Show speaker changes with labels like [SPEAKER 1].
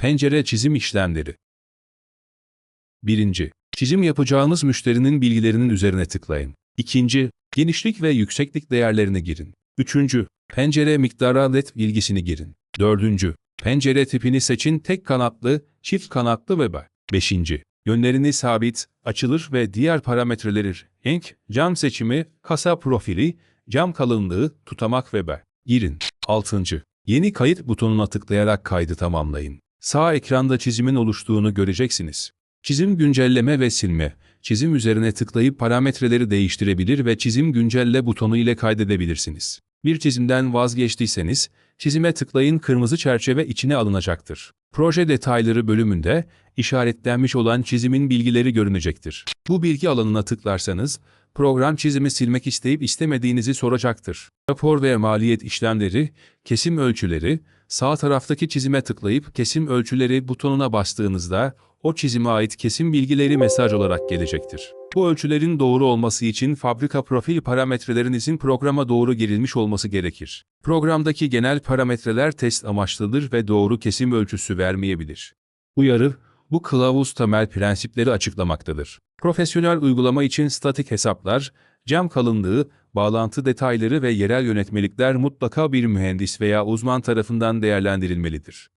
[SPEAKER 1] Pencere çizim işlemleri. 1. Çizim yapacağınız müşterinin bilgilerinin üzerine tıklayın. 2. Genişlik ve yükseklik değerlerini girin. 3. Pencere miktarı led bilgisini girin. 4. Pencere tipini seçin tek kanatlı, çift kanatlı ve bay. 5. Yönlerini sabit, açılır ve diğer parametreleri renk, cam seçimi, kasa profili, cam kalınlığı, tutamak ve bay. Girin. 6. Yeni kayıt butonuna tıklayarak kaydı tamamlayın. Sağ ekranda çizimin oluştuğunu göreceksiniz. Çizim güncelleme ve silme. Çizim üzerine tıklayıp parametreleri değiştirebilir ve çizim güncelle butonu ile kaydedebilirsiniz. Bir çizimden vazgeçtiyseniz, çizime tıklayın kırmızı çerçeve içine alınacaktır. Proje detayları bölümünde işaretlenmiş olan çizimin bilgileri görünecektir. Bu bilgi alanına tıklarsanız, program çizimi silmek isteyip istemediğinizi soracaktır. Rapor ve maliyet işlemleri, kesim ölçüleri, sağ taraftaki çizime tıklayıp kesim ölçüleri butonuna bastığınızda o çizime ait kesim bilgileri mesaj olarak gelecektir. Bu ölçülerin doğru olması için fabrika profil parametrelerinizin programa doğru girilmiş olması gerekir. Programdaki genel parametreler test amaçlıdır ve doğru kesim ölçüsü vermeyebilir. Uyarı, bu kılavuz temel prensipleri açıklamaktadır. Profesyonel uygulama için statik hesaplar, cam kalınlığı, bağlantı detayları ve yerel yönetmelikler mutlaka bir mühendis veya uzman tarafından değerlendirilmelidir.